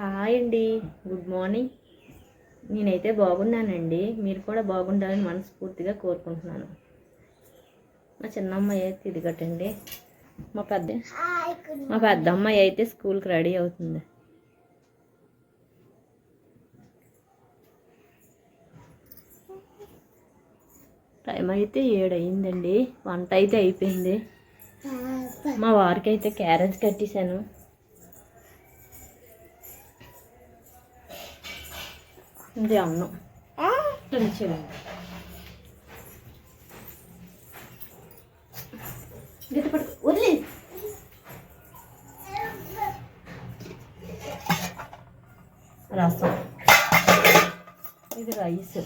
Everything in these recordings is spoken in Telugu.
హాయ్ అండి. గుడ్ మార్నింగ్ నేనైతే బాగున్నానండి. మీరు కూడా బాగుండాలని మనస్ఫూర్తిగా కోరుకుంటున్నాను. మా చిన్నమ్మాయి అయితే ఇదిగటండి మా పెద్ద మా పెద్ద అమ్మాయి అయితే స్కూల్కి రెడీ అవుతుంది. టైం అయితే ఏడు అయిందండి వంట అయితే అయిపోయింది. మా వారికి అయితే క్యారేజ్ కట్టేశాను. ఇది అన్నం చూడండి గట్టి పట్టుకో వదిలే రసం ఇది రైస్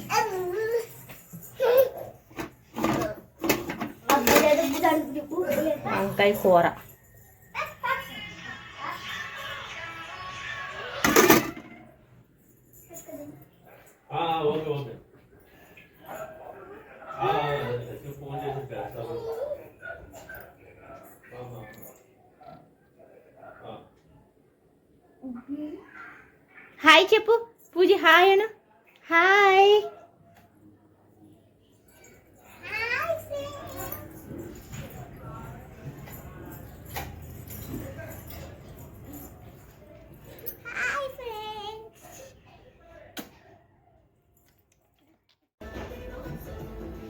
వంకాయ కూర హాయ్ చెప్పు. పూజ హాయ్ అను. హాయ్.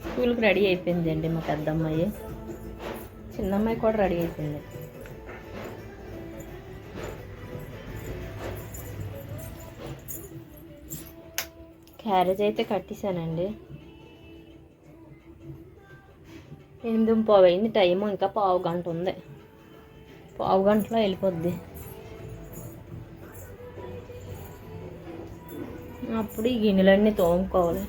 స్కూల్కి రెడీ అయిపోయిందండి మా పెద్దమ్మాయి. చిన్నమ్మాయి కూడా రెడీ అయిపోయింది. క్యారేజ్ అయితే కట్టేశానండి. ఎనిమిది పావు అయింది టైం ఇంకా పావు గంట ఉంది. పావు గంటలో వెళ్ళిపోద్ది. అప్పుడు ఈ గిన్నెలన్నీ తోముకోవాలి.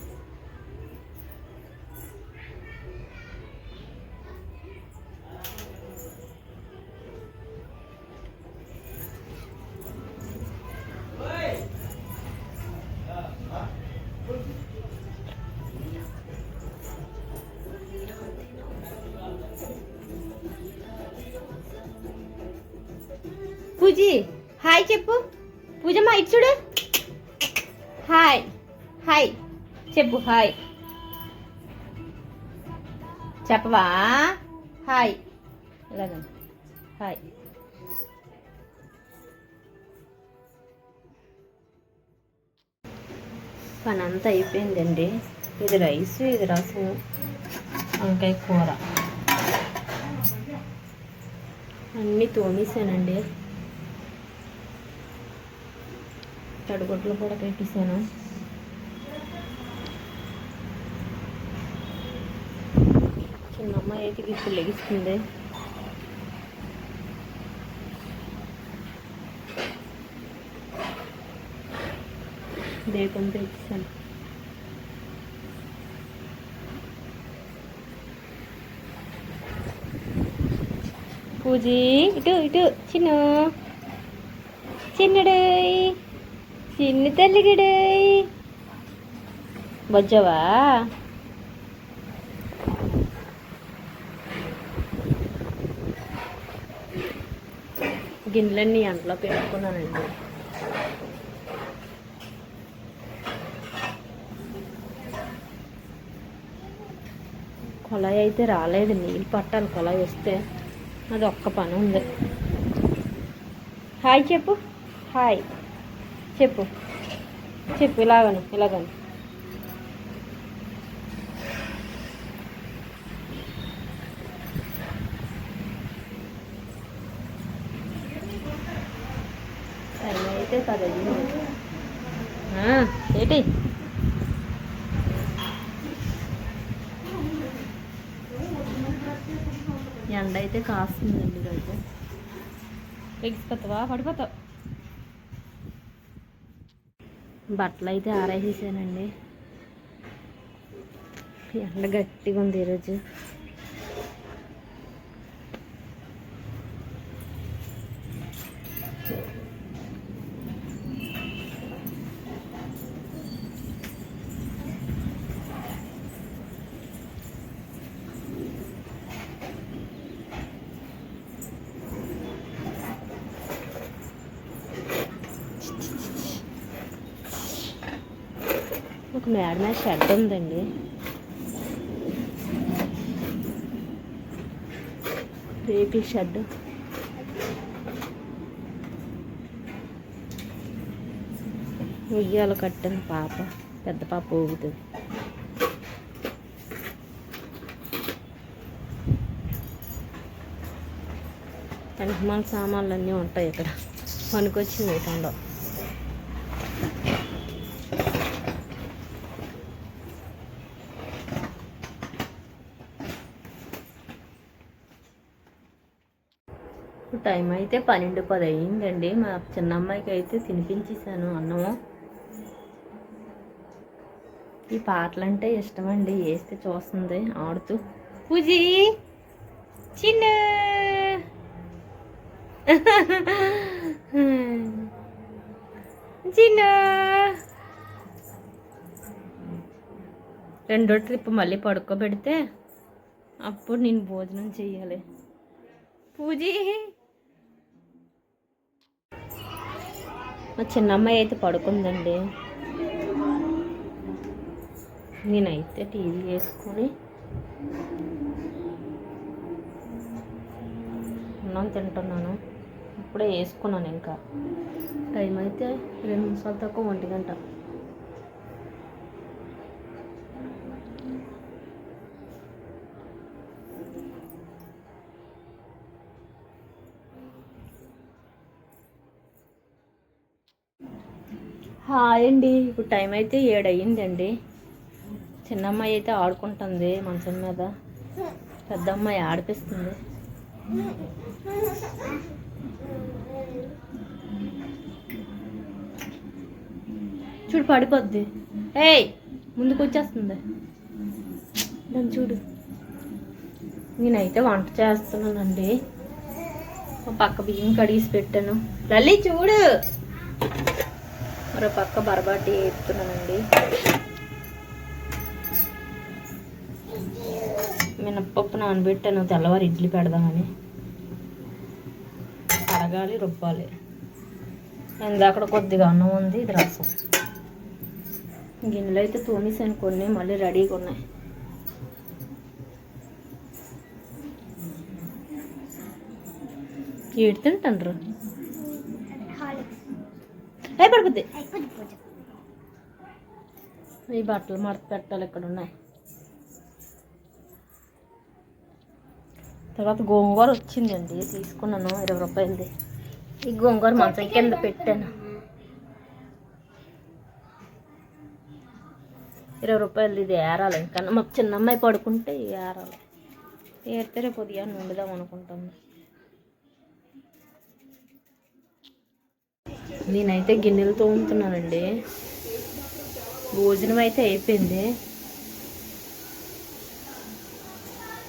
పూజీ హాయ్ చెప్పు. పూజమ్మ ఇటు చూడు. హాయ్ హాయ్ చెప్పు హాయ్. చెప్పవా? హాయ్. ఇలాగ. హాయ్. పని అంతా అయిపోయిందండి. ఇది రైస్ ఇది రసం వంకాయ కూర. అన్నీ తోమేశానండి. తడిగుడ్లు కూడా పెట్టేశాను. చిన్న అమ్మాయి అయితే గిఫ్ట్ లెగిస్తుంది. దీపం పెట్టేశాను. పూజీ ఇటు ఇటు చిన్న. చిన్నడై చిన్న తల్లిగడై. బొజ్జవా? గిన్నెలన్నీ అంట్లో పెట్టుకున్నానండి. కొలాయి అయితే రాలేదు నీళ్ళు పట్టాలి కొలాయి వస్తే. అది ఒక్క పని ఉంది. హాయ్ చెప్పు. హాయ్. చెప్పు. చెప్పు ఇలాగను ఇలాగను. సరే అయితే కదండి ఏంటి? ఎండ అయితే కాస్తుందండి ఈరోజు ఎగిసిపోతావా పడిపోతావు. బట్టలు అయితే ఆరేసేసానండి. ఎండ గట్టిగా ఉంది ఈరోజు. ఒక మేడ మీద షెడ్ ఉందండి రేకుల షెడ్. ఉయ్యాలు కట్టిన పాప పెద్ద పాప ఊగుతుంది. పనికిమాల సామాన్లు అన్నీ ఉంటాయి ఇక్కడ. పనికొచ్చింది ఉండవు టైం అయితే పన్నెండు పది అయ్యిందండి మా చిన్న అమ్మాయికి అయితే తినిపించేసాను అన్నము. ఈ పాటలు అంటే అండి వేస్తే చూస్తుంది ఆడుతూ. పూజీ! చిన్న! చిన్న! రెండో ట్రిప్ మళ్ళీ పడుకోబెడితే అప్పుడు నేను భోజనం చేయాలి. పూజీ! మా చిన్న అమ్మాయి అయితే పడుకుందండి. నేనైతే టీవీ వేసుకొని అన్నం తింటున్నాను. ఇప్పుడే వేసుకున్నాను ఇంకా. టైం అయితే రెండు నిమిషాలు తక్కువ ఒంటి గంట. హాయ్ అండి. ఇప్పుడు టైం అయితే ఏడు అయ్యిందండి చిన్న అమ్మాయి అయితే ఆడుకుంటుంది మంచం మీద. పెద్ద అమ్మాయి ఆడిపిస్తుంది. చూడు పడిపోద్ది. ఏయ్ ముందుకు వచ్చేస్తుంది దాన్ని చూడు. నేనైతే వంట చేస్తున్నానండి. పక్క బియ్యం కడిగేసి పెట్టాను. లల్లి చూడు. మరో పక్క బరబాటి వేపుతున్నానండి మినప్పప్పు నానబెట్టాను తెల్లవారు ఇడ్లీ పెడదామని. కడగాలి రుబ్బాలి. ఇందాక కొద్దిగా అన్నం ఉంది ఇది రసం. గిన్నెలు అయితే తోమేసాను కొన్ని మళ్ళీ రెడీగా ఉన్నాయి. ఏడు తింటాను ఏ ఈ బట్టలు మడత పెట్టాలి ఇక్కడ ఉన్నాయి. తర్వాత గోంగూర వచ్చిందండి తీసుకున్నాను ఇరవై రూపాయలది. ఈ గోంగూర మంచం కింద పెట్టాను. ఇరవై రూపాయలు ఇది ఏరాలి ఇంకా. మాకు చిన్న అమ్మాయి పడుకుంటే ఇది ఏరాలి. ఏరితే రేపు ఉదయాన్ని వండుదాం అనుకుంటాను. నేనైతే గిన్నెలు తోముతున్నానండి భోజనం అయితే అయిపోయింది.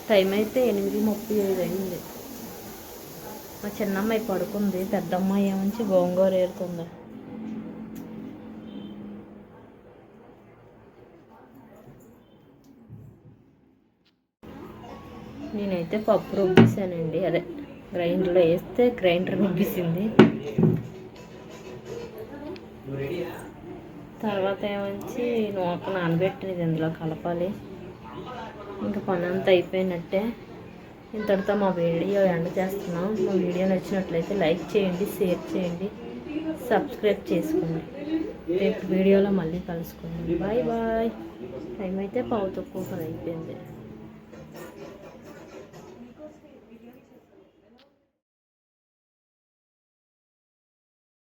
టైం అయితే ఎనిమిది ముప్పై ఐదు అయింది. మా చిన్నమ్మాయి పడుకుంది. పెద్ద అమ్మాయి ఏమంచి గోంగూర ఏరుతుంది. నేనైతే పప్పు రుబ్బేసానండి అదే గ్రైండర్లో వేస్తే గ్రైండర్ రుబ్బేసింది. తర్వాత ఏమంచి నూక నానబెట్టినది ఇందులో కలపాలి. ఇంకా పని అంతా అయిపోయినట్టే. ఇంతటితో మా వీడియో ఎండ్ చేస్తున్నాం. మా వీడియో నచ్చినట్లయితే లైక్ చేయండి షేర్ చేయండి సబ్స్క్రైబ్ చేసుకోండి. రేపు వీడియోలో మళ్ళీ కలుసుకోండి బాయ్ బాయ్. టైం అయితే పావు తక్కువ అయిపోయింది.